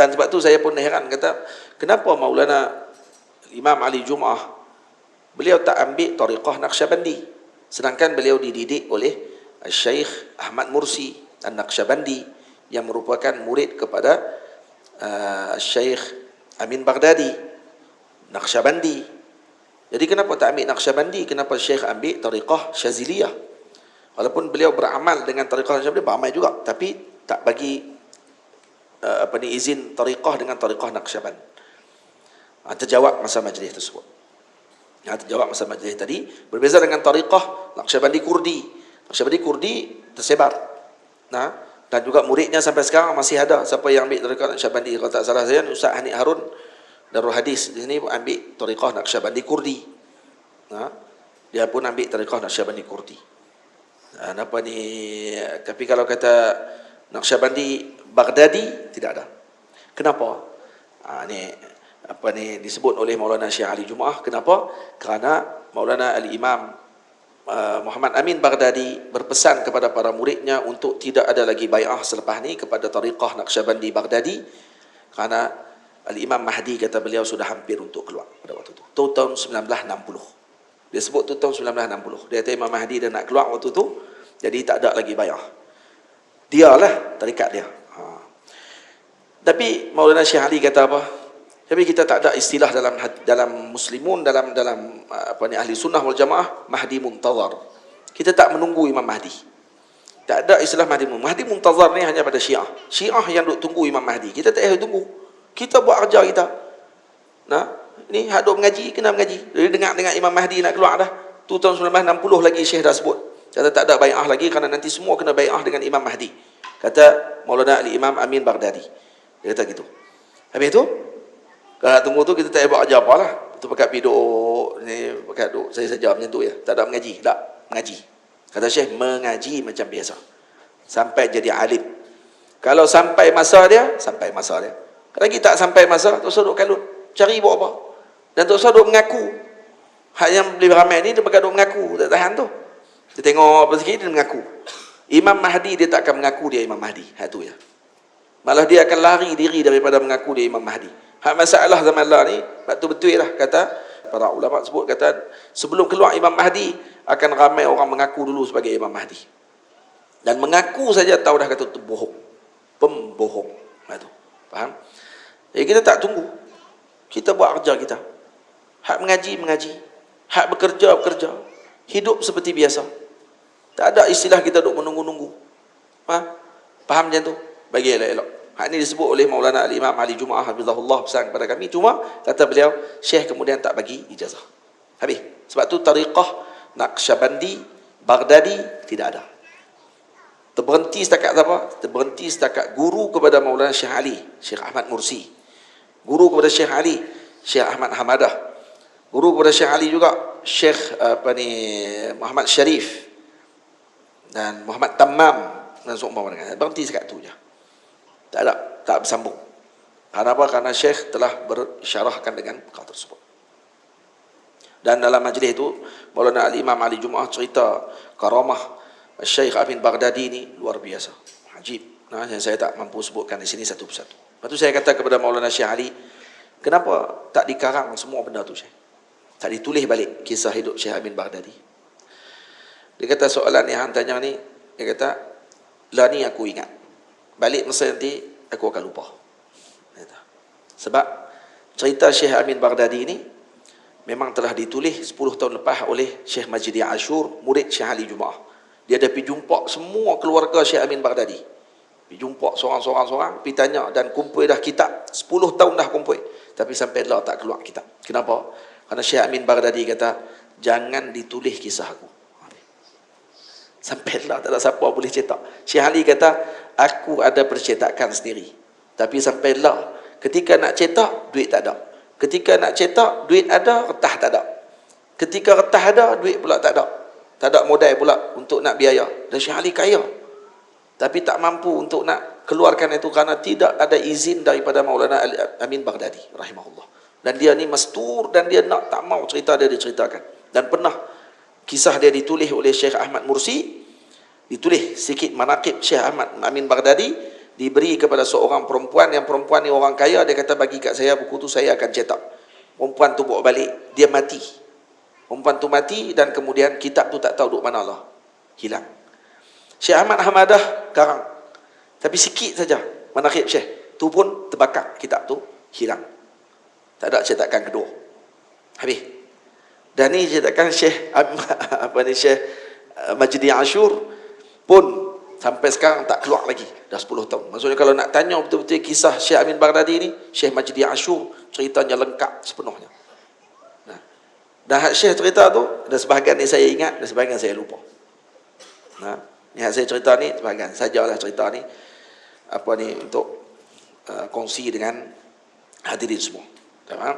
Dan sebab tu saya pun heran kata, kenapa Maulana Imam Ali Jum'ah beliau tak ambil tariqah Naqsyabandi? Sedangkan beliau dididik oleh Syekh Ahmad Mursi dan Naqsyabandi yang merupakan murid kepada uh, Syekh Amin Baghdadi Naqsyabandi. Jadi kenapa tak ambil Naqsyabandi? Kenapa Syekh ambil tariqah Syaziliyah? Walaupun beliau beramal dengan tariqah Syaziliyah beramal juga tapi tak bagi uh, apa ni izin tariqah dengan tariqah Naqsyaband Ha, terjawab masa majlis tersebut. Ha, terjawab masa majlis tadi. Berbeza dengan tariqah Naqsyabandi Kurdi. Naqsyabandi Kurdi tersebar. Nah, dan juga muridnya sampai sekarang masih ada. Siapa yang ambil tariqah Naqsyabandi. Kalau tak salah saya, Ustaz Hanif Harun Darul Hadis di sini ambil tariqah Naqsyabandi Kurdi. Nah, dia pun ambil tariqah Naqsyabandi Kurdi. Dan apa ni, tapi kalau kata Naqsyabandi Baghdadi, tidak ada. Kenapa? Ha, ni apa ni disebut oleh Maulana Syekh Ali Jumaah kenapa? Kerana Maulana Ali Imam uh, Muhammad Amin Baghdadi berpesan kepada para muridnya untuk tidak ada lagi bai'ah selepas ni kepada tariqah Naqsyabandi Baghdadi. Kerana Ali Imam Mahdi kata beliau sudah hampir untuk keluar pada waktu itu tu tahun 1960 dia sebut tu tahun 1960 dia kata Imam Mahdi dia nak keluar waktu tu jadi tak ada lagi bai'ah. Dialah tarikat dia. Tapi Maulana Syekh Ali kata apa tapi kita tak ada istilah dalam dalam muslimun dalam dalam uh, apa ni ahli sunnah wal jamaah mahdi muntazar. Kita tak menunggu Imam Mahdi. Tak ada istilah mahdi muntazar. Mahdi muntazar ni hanya pada Syiah. Syiah yang duk tunggu Imam Mahdi. Kita tak payah tunggu. Kita buat kerja kita. Nah, ni hak duk mengaji kena mengaji. Jadi dengar dengar Imam Mahdi nak keluar dah. Tu tahun 1960 lagi Syekh dah sebut. Kata tak ada bai'ah lagi kerana nanti semua kena bai'ah dengan Imam Mahdi. Kata Maulana Ali Imam Amin Baghdadi. Dia kata gitu. Habis tu, kalau nak tunggu tu kita tak buat ajar apalah. Tu pakai pergi duduk ni pakai duduk saya saja macam tu ya. Tak ada mengaji, tak mengaji. Kata Syekh mengaji macam biasa. Sampai jadi alim. Kalau sampai masa dia, sampai masa dia. Kalau lagi tak sampai masa, tu duduk kalut. Cari buat apa? Dan tu duduk mengaku. Hak yang lebih ramai ni dia pakai duduk mengaku. Tak tahan tu. Dia tengok apa sikit, dia mengaku. Imam Mahdi dia tak akan mengaku dia Imam Mahdi. Hak tu ya. Malah dia akan lari diri daripada mengaku dia Imam Mahdi. Hak masalah zaman Allah ni, betul-betul lah kata para ulama sebut kata sebelum keluar Imam Mahdi akan ramai orang mengaku dulu sebagai Imam Mahdi. Dan mengaku saja tahu dah kata itu bohong. Pembohong. Itu. Faham? Jadi kita tak tunggu. Kita buat kerja kita. Hak mengaji, mengaji. Hak bekerja, bekerja. Hidup seperti biasa. Tak ada istilah kita duduk menunggu-nunggu. Ha? Faham macam tu? Bagi elok-elok. Hal ini disebut oleh Maulana Al-Imam Ali Jum'ah Hafizahullah pesan kepada kami. Cuma, kata beliau, Syekh kemudian tak bagi ijazah. Habis. Sebab tu tariqah Naqsyabandi, Baghdadi, tidak ada. Terberhenti setakat apa? Terberhenti setakat guru kepada Maulana Syekh Ali, Syekh Ahmad Mursi. Guru kepada Syekh Ali, Syekh Ahmad Hamadah. Guru kepada Syekh Ali juga, Syekh apa ni, Muhammad Syarif. Dan Muhammad Tamam. Dan seumpama dengan. Berhenti setakat tu je. Tak ada, tak bersambung. Karena apa? Karena Syekh telah bersyarahkan dengan perkara tersebut. Dan dalam majlis itu, Maulana Al-Imam Ali Jum'ah cerita karamah Syekh Amin Baghdadi ini luar biasa. Ajib. Nah, yang saya tak mampu sebutkan di sini satu persatu. Lepas tu saya kata kepada Maulana Syekh Ali, kenapa tak dikarang semua benda tu Syekh? Tak ditulis balik kisah hidup Syekh Amin Baghdadi. Dia kata soalan yang tanya ni, dia kata, lah ni aku ingat balik masa nanti aku akan lupa. Sebab cerita Syekh Amin Baghdadi ini memang telah ditulis 10 tahun lepas oleh Syekh Majidi Ashur murid Syekh Ali Jumaah. Dia ada pergi jumpa semua keluarga Syekh Amin Baghdadi. Pergi jumpa seorang-seorang pergi tanya dan kumpul dah kitab. 10 tahun dah kumpul. Tapi sampai lah tak keluar kitab. Kenapa? kerana Syekh Amin Baghdadi kata jangan ditulis kisah aku. Sampai lah tak ada siapa boleh cetak. Syekh Ali kata aku ada percetakan sendiri. Tapi sampailah ketika nak cetak duit tak ada. Ketika nak cetak duit ada, retah tak ada. Ketika retah ada, duit pula tak ada. Tak ada modal pula untuk nak biaya. Dan Syekh Ali kaya. Tapi tak mampu untuk nak keluarkan itu kerana tidak ada izin daripada Maulana Amin Baghdadi rahimahullah. Dan dia ni mastur dan dia nak tak mau cerita dia diceritakan. Dan pernah kisah dia ditulis oleh Syekh Ahmad Mursi ditulis sikit manakib Syekh Ahmad Amin Baghdadi diberi kepada seorang perempuan yang perempuan ni orang kaya dia kata bagi kat saya buku tu saya akan cetak. Perempuan tu bawa balik dia mati. Perempuan tu mati dan kemudian kitab tu tak tahu duk mana Allah. Hilang. Syekh Ahmad Hamadah karang tapi sikit saja manakib Syekh. Tu pun terbakar kitab tu hilang. Tak ada cetakan kedua. Habis. Dan ni cetakan Syekh apa ni Syekh uh, Majdi Ashur pun sampai sekarang tak keluar lagi dah 10 tahun maksudnya kalau nak tanya betul-betul kisah Syekh Amin Baghdadi ni Syekh Majdi Ashur ceritanya lengkap sepenuhnya nah. dan Syekh cerita tu ada sebahagian ni saya ingat dan sebahagian saya lupa nah. ni saya cerita ni sebahagian sajalah cerita ni apa ni untuk uh, kongsi dengan hadirin semua. Tamam?